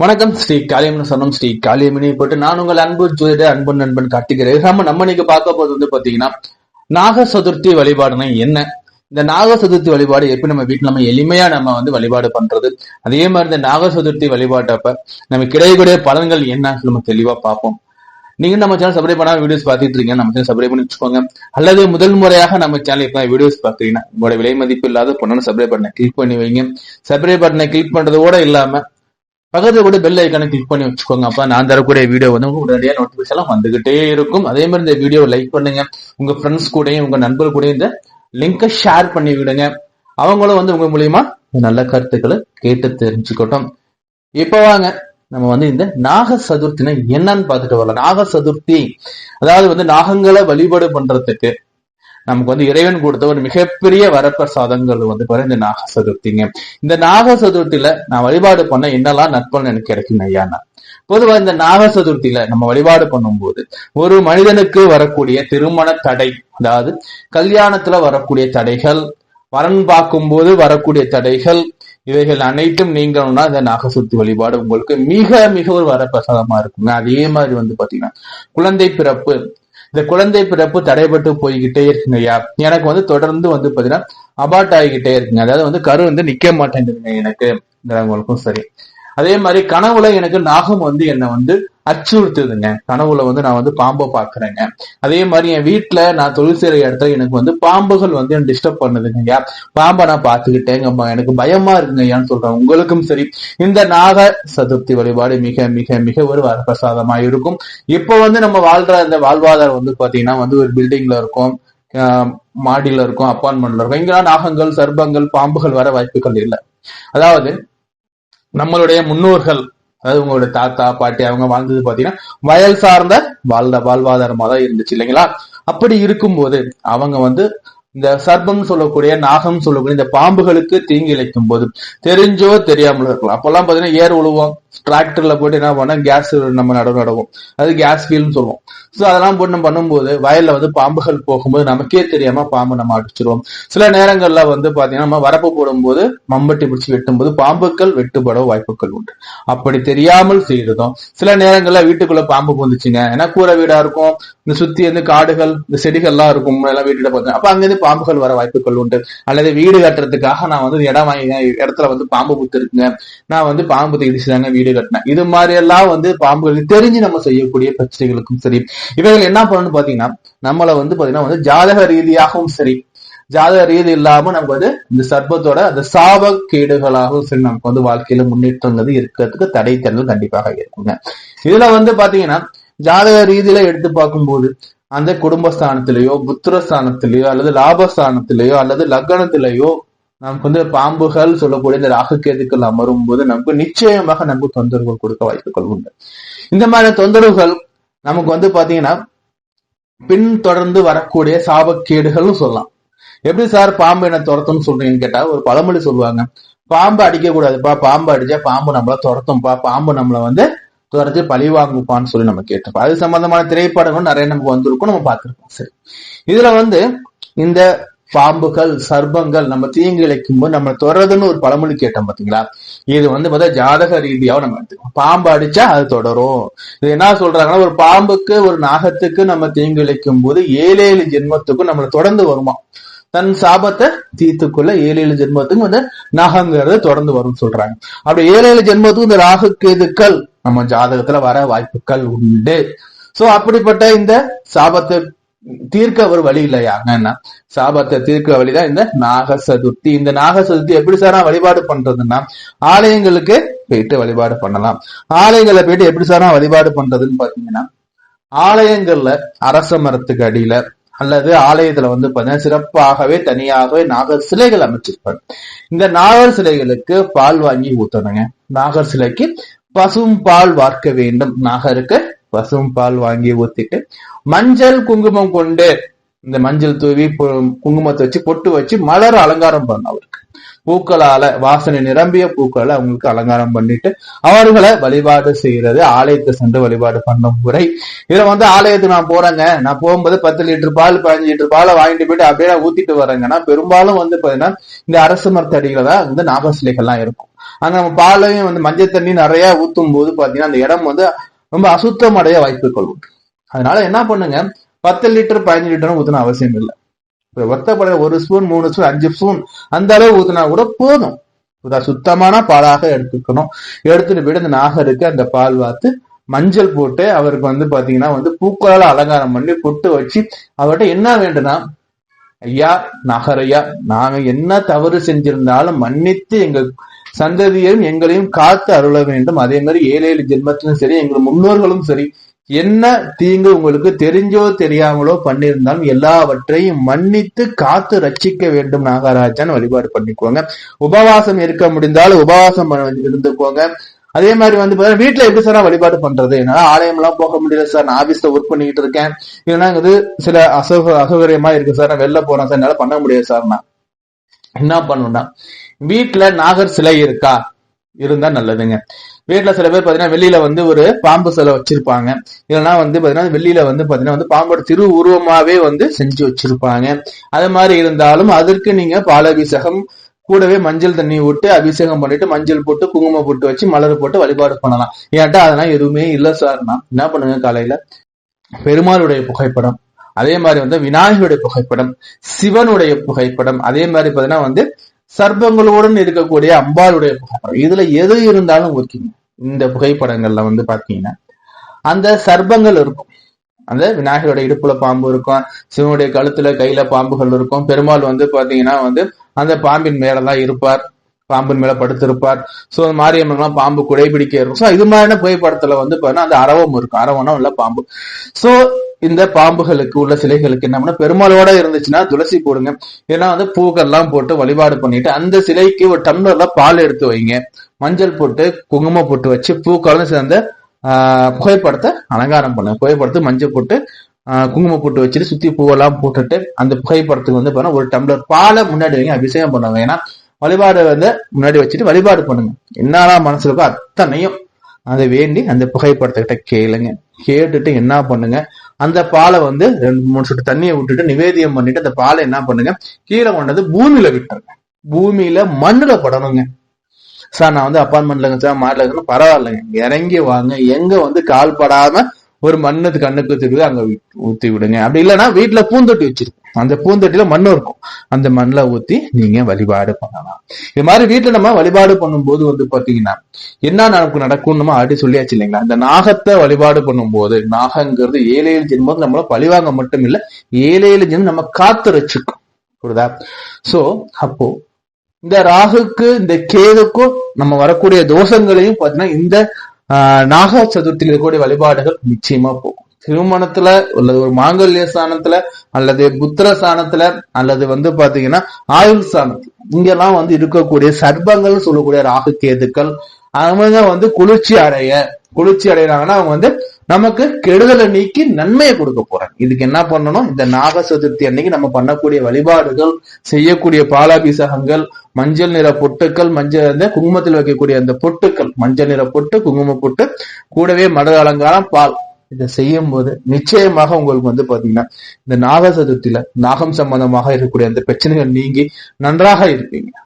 வணக்கம் ஸ்ரீ காளியம்னு சொன்னோம். ஸ்ரீ காளியமினி போட்டு நான் உங்கள் அன்பு ஜோதிட அன்பு நண்பன் காட்டுகிறேன். நம்ம நம்ம இன்னைக்கு பார்க்க போது வந்து பாத்தீங்கன்னா நாக சதுர்த்தி வழிபாடுனா என்ன? இந்த நாக சதுர்த்தி வழிபாடு எப்படி நம்ம வீட்டுல நம்ம எளிமையா நம்ம வந்து வழிபாடு பண்றது? அதே மாதிரி இந்த நாக சதுர்த்தி வழிபாட்டப்ப நம்ம கிடைக்கக்கூடிய பலன்கள் என்னன்னு நம்ம தெளிவா பார்ப்போம். நீங்க நம்ம சேனல் சப்ஸ்கிரைப் பண்ணாம வீடியோஸ் பார்த்துட்டு இருக்கீங்க நம்ம சேனல் சப்ஸ்கிரைப் பண்ணி வச்சுக்கோங்க. அல்லது முதல் முறையாக நம்ம சேனல் இப்ப வீடியோஸ் பாக்குறீங்கன்னா உங்களோட விலை மதிப்பு இல்லாத பொண்ணு சப்ஸ்கிரைப் பட்டனை கிளிக் பண்ணி வைங்க. சப்ஸ்கிரைப் பட்டனை கிளிக் பண்றதோட இல்லாம பக்கத்தில் கூட பெல் ஐக்கானை கிளிக் பண்ணி வச்சுக்கோங்க. அப்போ நான் தரக்கூடிய வீடியோ வந்து உடனடியாக நோட்டிஃபிகேஷன் எல்லாம் வந்துகிட்டே இருக்கும். அதே மாதிரி இந்த வீடியோ லைக் பண்ணுங்க. உங்க ஃப்ரெண்ட்ஸ் கூடயும் உங்க நண்பர் கூடயும் இந்த லிங்கை ஷேர் பண்ணி விடுங்க. அவங்களும் வந்து உங்க மூலியமா நல்ல கருத்துக்களை கேட்டு தெரிஞ்சுக்கட்டும். இப்போ வாங்க. நம்ம வந்து இந்த நாக சதுர்த்தினா என்னன்னு பார்த்துட்டு வரலாம். நாக சதுர்த்தி. அதாவது வந்து நாகங்களை வழிபாடு பண்றதுக்கு நமக்கு வந்து இறைவன் கொடுத்த ஒரு மிகப்பெரிய வரப்பிரசாதங்கள் வந்து பாரு இந்த நாக சதுர்த்திங்க. இந்த நாக சதுர்த்தியில நான் வழிபாடு பண்ண என்னெல்லாம் நற்பலன் எனக்கு கிடைக்கும் ஐயானா பொதுவா இந்த நாக சதுர்த்தியில நம்ம வழிபாடு பண்ணும்போது ஒரு மனிதனுக்கு வரக்கூடிய திருமண தடை அதாவது கல்யாணத்துல வரக்கூடிய தடைகள் வரன் பார்க்கும்போது வரக்கூடிய தடைகள் இவைகள் அனைத்தும் நீங்கணும்னா இந்த நாகசுத்தி வழிபாடு உங்களுக்கு மிக மிக ஒரு வரப்பிரசாதமா இருக்குங்க. அதே மாதிரி வந்து பாத்தீங்கன்னா குழந்தை பிறப்பு இந்த குழந்தை பிறப்பு தடைபட்டு போய்கிட்டே இருக்குங்கய்யா எனக்கு வந்து தொடர்ந்து வந்து பாத்தீங்கன்னா அபார்ட் ஆகிக்கிட்டே இருக்குங்க. அதாவது வந்து கரு வந்து நிக்க மாட்டேங்குதுங்க எனக்குங்கிறவங்களுக்கும் சரி. அதே மாதிரி கனவுல எனக்கு நாகம் வந்து என்னை வந்து அச்சுறுத்துதுங்க. கனவுல வந்து நான் வந்து பாம்பை பாக்குறேங்க. அதே மாதிரி என் வீட்டுல நான் தொழில் செய்யற இடத்துல எனக்கு வந்து பாம்புகள் வந்து என்ன டிஸ்டர்ப் பண்ணுதுங்க. ஐயா பாம்பை நான் பாத்துக்கிட்டேங்க எனக்கு பயமா இருக்குங்க ஐயான்னு சொல்றேன். உங்களுக்கும் சரி. இந்த நாக சதுர்த்தி வழிபாடு மிக மிக மிக ஒரு வரப்பிரசாதமா இருக்கும். இப்போ வந்து நம்ம வாழ்ற இந்த வாழ்வாதாரம் வந்து பாத்தீங்கன்னா வந்து ஒரு பில்டிங்ல இருக்கும். மாடியில இருக்கும் அப்பார்ட்மெண்ட்ல இருக்கும். இங்கெல்லாம் நாகங்கள் சர்ப்பங்கள் பாம்புகள் வர வாய்ப்புகள் இல்லை. அதாவது நம்மளுடைய முன்னோர்கள் அதாவது உங்களுடைய தாத்தா பாட்டி அவங்க வாழ்ந்தது பாத்தீங்கன்னா வயல் சார்ந்த வாழ்ந்த வாழ்வாதாரமா தான் இருந்துச்சு இல்லைங்களா? அப்படி இருக்கும்போது அவங்க வந்து இந்த சர்பம் சொல்லக்கூடிய நாகம் சொல்லக்கூடிய இந்த பாம்புகளுக்கு தீங்கு இழைக்கும் போது தெரிஞ்சோ தெரியாமலோ இருக்கலாம். அப்பெல்லாம் பாத்தீங்கன்னா ஏர் உழுவோம். டிராக்டர்ல போட்டு என்ன பண்ண கேஸ் நம்ம நடவு நடவும். அது கேஸ் ஃபீல்னு சொல்லுவோம். ஸோ அதெல்லாம் போட்டு நம்ம பண்ணும்போது வயல்ல வந்து பாம்புகள் போகும்போது நமக்கே தெரியாம பாம்பு நம்ம அடிச்சிருவோம். சில நேரங்கள்ல வந்து பாத்தீங்கன்னா நம்ம வரப்பு போடும்போது மம்பட்டி பிடிச்சி வெட்டும்போது பாம்புக்கள் வெட்டுப்பட வாய்ப்புகள் உண்டு. அப்படி தெரியாமல் செய்யறதும் சில நேரங்கள்ல வீட்டுக்குள்ள பாம்பு வந்துச்சுங்க ஏன்னா கூரை வீடா இருக்கும். இந்த சுத்தி வந்து காடுகள் இந்த செடிகள்லாம் இருக்கும். எல்லாம் வீட்டுல பார்த்தேன் அப்ப அங்கிருந்து பாம்புகள் வர வாய்ப்புகள் உண்டு. அல்லது வீடு கட்டுறதுக்காக நான் வந்து இடம் வாங்கி இடத்துல வந்து பாம்பு புத்து இருக்குங்க நான் வந்து பாம்பு இடிச்சுதாங்க வீடு கட்டினேன் இது மாதிரி எல்லாம் வந்து பாம்புகள் தெரிஞ்சு நம்ம செய்யக்கூடிய பிரச்சனைகளுக்கும் சரி. இவைகள் என்ன பண்ணணும்னு பாத்தீங்கன்னா நம்மள வந்து பாத்தீங்கன்னா வந்து ஜாதக ரீதியாகவும் சரி. ஜாதக ரீதி இல்லாம நமக்கு வந்து இந்த சர்ப்பத்தோட அந்த சாப கேடுகளாகவும் சரி நமக்கு வந்து வாழ்க்கையில முன்னேற்றங்கிறது இருக்கிறதுக்கு தடை தரங்கள் கண்டிப்பாக இருக்குங்க. இதுல வந்து பாத்தீங்கன்னா ஜாதக ரீதியில எடுத்து பார்க்கும்போது அந்த குடும்பஸ்தானத்திலேயோ புத்திரஸ்தானத்திலேயோ அல்லது லாபஸ்தானத்திலேயோ அல்லது லக்னத்திலேயோ நமக்கு வந்து பாம்புகள் சொல்லக்கூடிய இந்த ராகுக்கேதுக்கள் அமரும் போது நமக்கு நிச்சயமாக நமக்கு தொந்தரவுகள் கொடுக்க வாய்ப்புகள் உண்டு. இந்த மாதிரி தொந்தரவுகள் நமக்கு வந்து பாத்தீங்கன்னா பின் தொடர்ந்து வரக்கூடிய சாபக்கேடுகள்னு சொல்லலாம். எப்படி சார் பாம்பு என்ன துரத்தும்னு சொல்றீங்கன்னு கேட்டா ஒரு பழமொழி சொல்லுவாங்க. பாம்பு அடிக்க கூடாதுப்பா பாம்பு அடிச்சா பாம்பு நம்மள துரத்தும்பா பாம்பு நம்மள வந்து துரத்தி பழி வாங்குப்பான்னு சொல்லி நம்ம கேட்டிருப்போம். அது சம்பந்தமான திரைப்படங்கள் நிறைய நமக்கு வந்திருக்கும் நம்ம பார்த்திருப்போம். சரி. இதுல வந்து இந்த பாம்புகள் சர்பங்கள் நம்ம தீங்கு இழைக்கும் போது நம்ம தொடருதுன்னு ஒரு பழமொழி கேட்டோம் பாத்தீங்களா? இது வந்து பார்த்தா ஜாதக ரீதியாவும் நம்ம எடுத்துக்கோம் பாம்பு அடிச்சா அது தொடரும். இது என்ன சொல்றாங்கன்னா ஒரு பாம்புக்கு ஒரு நாகத்துக்கு நம்ம தீங்கு இழைக்கும் போது ஏழு ஏழு ஜென்மத்துக்கும் நம்மளை தொடர்ந்து வருமா? தன் சாபத்தை தீர்த்துக்குள்ள ஏழு ஏழு ஜென்மத்துக்கும் வந்து நாகங்கிறது தொடர்ந்து வரும்னு சொல்றாங்க. அப்படி ஏழு ஏழு ஜென்மத்துக்கும் இந்த ராகு கேதுக்கள் நம்ம ஜாதகத்துல வர வாய்ப்புகள் உண்டு. சோ அப்படிப்பட்ட இந்த சாபத்தை தீர்க்க ஒரு வழி இல்லையாங்கன்னா சாபத்தை தீர்க்க வழிதான் இந்த நாக சதுர்த்தி இந்த நாக சதுர்த்தி எப்படி சார் வழிபாடு பண்றதுன்னா ஆலயங்களுக்கு போயிட்டு வழிபாடு பண்ணலாம். ஆலயங்களை போயிட்டு எப்படி சார் வழிபாடு பண்றதுன்னு பாத்தீங்கன்னா ஆலயங்கள்ல அரச மரத்துக்கு அடியில அல்லது ஆலயத்துல வந்து பாத்தீங்கன்னா சிறப்பாகவே தனியாகவே நாகர் சிலைகள் அமைச்சிருப்பாங்க. இந்த நாகர் சிலைகளுக்கு பால் வாங்கி ஊத்தணுங்க. நாகர் சிலைக்கு பசும் பால் வார்க்க வேண்டும். நாகருக்கு பசும் பால் வாங்கி ஊத்திட்டு மஞ்சள் குங்குமம் கொண்டு இந்த மஞ்சள் தூவி குங்குமத்தை வச்சு பொட்டு வச்சு மலர் அலங்காரம் பண்ண அவருக்கு. பூக்களால வாசனை நிரம்பிய பூக்களை அவங்களுக்கு அலங்காரம் பண்ணிட்டு அவர்களை வழிபாடு செய்யறது ஆலயத்தை சென்று வழிபாடு பண்ணும் முறை. இதுல வந்து ஆலயத்துக்கு நான் போறேங்க. நான் போகும்போது பத்து லிட்டர் பால் பதினஞ்சு லிட்டர் பாலை வாங்கிட்டு போயிட்டு அப்படியே ஊத்திட்டு வரேங்கன்னா பெரும்பாலும் வந்து பாத்தீங்கன்னா இந்த அரசு மரத்தடியில தான் வந்து நாகசிலைகள்லாம் இருக்கும். அங்க நம்ம பாலையும் வந்து மஞ்சள் தண்ணி நிறைய ஊத்தும் போது பாத்தீங்கன்னா அந்த இடம் வந்து ரொம்ப அசுத்தம் அடைய வாய்ப்புகள் உண்டு. அதனால என்ன பண்ணுங்க? பத்து லிட்டர் பதினஞ்சு லிட்டர் ஊத்தணும் அவசியம் இல்லை. இப்ப ஒத்தப்படைய ஒரு ஸ்பூன் மூணு ஸ்பூன் அஞ்சு ஸ்பூன் அந்த அளவு ஊத்துனா கூட போதும். சுத்தமான பாலாக எடுத்துக்கணும். எடுத்துட்டு போயிட்டு அந்த நாகருக்கு அந்த பால் வாத்து மஞ்சள் போட்டு அவருக்கு வந்து பாத்தீங்கன்னா வந்து பூக்களால் அலங்காரம் பண்ணி பொட்டு வச்சு அவர்கிட்ட என்ன வேண்டும்னா ஐயா நகரையா நாங்க என்ன தவறு செஞ்சிருந்தாலும் மன்னித்து எங்க சந்ததியையும் எங்களையும் காத்து அருள வேண்டும். அதே மாதிரி ஏழு ஏழு ஜென்மத்திலும் சரி எங்கள் முன்னோர்களும் சரி என்ன தீங்கு உங்களுக்கு தெரிஞ்சோ தெரியாமலோ பண்ணியிருந்தாலும் எல்லாவற்றையும் மன்னித்து காத்து ரட்சிக்க வேண்டும். நாகராஜன் வழிபாடு பண்ணிக்கோங்க. உபவாசம் இருக்க முடிந்தாலும் உபவாசம் இருந்துக்கோங்க. அதே மாதிரி வந்து பாத்தீங்கன்னா வீட்டுல எப்படி சார் நான் வழிபாடு பண்றது? என்னால ஆலயம் எல்லாம் போக முடியல சார் நான் ஆபீஸ்ல ஒர்க் பண்ணிட்டு இருக்கேன். இல்லைன்னா சில அசௌக அசௌகரியமா இருக்கு சார் நான் வெளில போறேன் சார் என்னால பண்ண முடியாது சார் நான். என்ன பண்ணுன்னா வீட்டுல நாகர் சிலை இருக்கா? இருந்தா நல்லதுங்க. வீட்டுல சில பேர் பாத்தீங்கன்னா வெளியில வந்து ஒரு பாம்பு சிலை வச்சிருப்பாங்க. இல்லைன்னா வந்து பாத்தீங்கன்னா வெளியில வந்து பாத்தீங்கன்னா வந்து பாம்போட திரு உருவமாவே வந்து செஞ்சு வச்சிருப்பாங்க. அது மாதிரி இருந்தாலும் அதற்கு நீங்க பாலாபிஷேகம் கூடவே மஞ்சள் தண்ணி விட்டு அபிஷேகம் பண்ணிட்டு மஞ்சள் போட்டு குங்குமம் போட்டு வச்சு மலர் போட்டு வழிபாடு பண்ணலாம். ஏன்ட்டா அதெல்லாம் எதுவுமே இல்லை சார்னா என்ன பண்ணுங்க காலையில? பெருமாளுடைய புகைப்படம் அதே மாதிரி வந்து விநாயகருடைய புகைப்படம் சிவனுடைய புகைப்படம் அதே மாதிரி பாத்தீங்கன்னா வந்து சர்ப்பங்களுடன் இருக்கக்கூடிய அம்பாளுடைய புகைப்படம். இதுல எது இருந்தாலும் ஓகேங்க இந்த புகைப்படங்கள்ல வந்து பாத்தீங்கன்னா அந்த சர்ப்பங்கள் இருக்கும். அந்த விநாயகரோட இடுப்புல பாம்பு இருக்கும் சிவனுடைய கழுத்துல கையில பாம்புகள் இருக்கும். பெருமாள் வந்து பாத்தீங்கன்னா வந்து அந்த பாம்பின் மேலதான் இருப்பார். பாம்பின் மேல படுத்திருப்பார். சோ மாரியம்மன் பாம்பு குடைபிடிக்க இருக்கும் சோ இது மாதிரியான புகைப்படத்துல வந்து பாத்தீங்கன்னா அந்த அரவம் இருக்கும் அரவம்னா உள்ள பாம்பு. சோ இந்த பாம்புகளுக்கு உள்ள சிலைகளுக்கு என்ன பண்ணா பெருமாளோட இருந்துச்சுன்னா துளசி போடுங்க. ஏன்னா வந்து பூக்கள்லாம் போட்டு வழிபாடு பண்ணிட்டு அந்த சிலைக்கு ஒரு டம்ளர்ல பால் எடுத்து வைங்க. மஞ்சள் போட்டு குங்குமம் போட்டு வச்சு பூக்களும் சேர்ந்த ஆஹ், புகைப்படத்தை அலங்காரம் பண்ணுங்க. புகைப்படத்தை மஞ்சள் போட்டு ஆஹ், குங்குமம் போட்டு வச்சுட்டு சுத்தி பூவெல்லாம் போட்டுட்டு அந்த புகைப்படத்துக்கு வந்து பாருங்க ஒரு டம்ளர் பாலை முன்னாடி வைங்க அபிஷேகம் பண்ணுவாங்க. ஏன்னா வழிபாடு வந்து முன்னாடி வச்சுட்டு வழிபாடு பண்ணுங்க. என்னெல்லாம் மனசு இருக்கோ அத்தனையும் அதை வேண்டி அந்த புகைப்படத்துக்கிட்ட கேளுங்க. கேட்டுட்டு என்ன பண்ணுங்க? அந்த பாலை வந்து ரெண்டு மூணு சொட்டு தண்ணியை விட்டுட்டு நிவேதியம் பண்ணிட்டு அந்த பாலை என்ன பண்ணுங்க? கீழே கொண்டது பூமியில விட்டுருங்க. பூமியில மண்ணுல படணுங்க. சார் நான் வந்து அப்பார்ட்மெண்ட்ல இருக்கேன் சார் மாடல இருக்கேன் பரவாயில்லைங்க. இறங்கி வாங்க. எங்க வந்து கால் படாம ஒரு மண்ணு கண்ணுக்கு தெரியுது அங்க ஊத்தி விடுங்க. அப்படி இல்லைன்னா வீட்டுல பூந்தொட்டி வச்சிருக்கோம் அந்த பூந்தொட்டியில மண்ணும் இருக்கும். அந்த மண்ணில் ஊத்தி நீங்க வழிபாடு பண்ணலாம். இது மாதிரி வீட்டுல நம்ம வழிபாடு பண்ணும்போது வந்து பாத்தீங்கன்னா என்ன நமக்கு நடக்கும் நம்ம ஆடி சொல்லியாச்சு இல்லைங்களா? அந்த நாகத்தை வழிபாடு பண்ணும்போது நாகங்கிறது ஏழு ஏழு ஜென்மம் நம்மள பழிவாங்க மட்டும் இல்ல ஏழு ஏழு ஜென்மம் நம்ம காத்து ரச்சிக்கும் புரியுதா? சோ அப்போ இந்த ராகுக்கு இந்த கேதுக்கும் நம்ம வரக்கூடிய தோஷங்களையும் பாத்தீங்கன்னா இந்த ஆஹ், நாக சதுர்த்தியில் இருக்கக்கூடிய வழிபாடுகள் நிச்சயமா போகும். திருமணத்துல அல்லது ஒரு மாங்கல்ய ஸ்தானத்துல அல்லது புத்திர ஸ்தானத்துல அல்லது வந்து பாத்தீங்கன்னா ஆயுள் ஸ்தானத்துல இங்கெல்லாம் வந்து இருக்கக்கூடிய சர்பங்கள் சொல்லக்கூடிய ராகு கேதுக்கள் அவங்க வந்து குளிர்ச்சி அடைய குளிர்ச்சி அடைகிறாங்கன்னா அவங்க வந்து நமக்கு கெடுதலை நீக்கி நன்மையை கொடுக்க போறாங்க. இதுக்கு என்ன பண்ணணும்? இந்த நாக சதுர்த்தி அன்னைக்கு நம்ம பண்ணக்கூடிய வழிபாடுகள் செய்யக்கூடிய பாலாபிஷேகங்கள் மஞ்சள் நிற பொட்டுக்கள் மஞ்சள் அந்த குங்குமத்தில் வைக்கக்கூடிய அந்த பொட்டுக்கள் மஞ்சள் நிற பொட்டு குங்கும பொட்டு கூடவே மடல் அலங்காரம் பால். இதை செய்யும் போது நிச்சயமாக உங்களுக்கு வந்து பாத்தீங்கன்னா இந்த நாக சதுர்த்தியில நாகம் சம்பந்தமாக இருக்கக்கூடிய அந்த பிரச்சனைகள் நீங்கி நன்றாக இருப்பீங்க.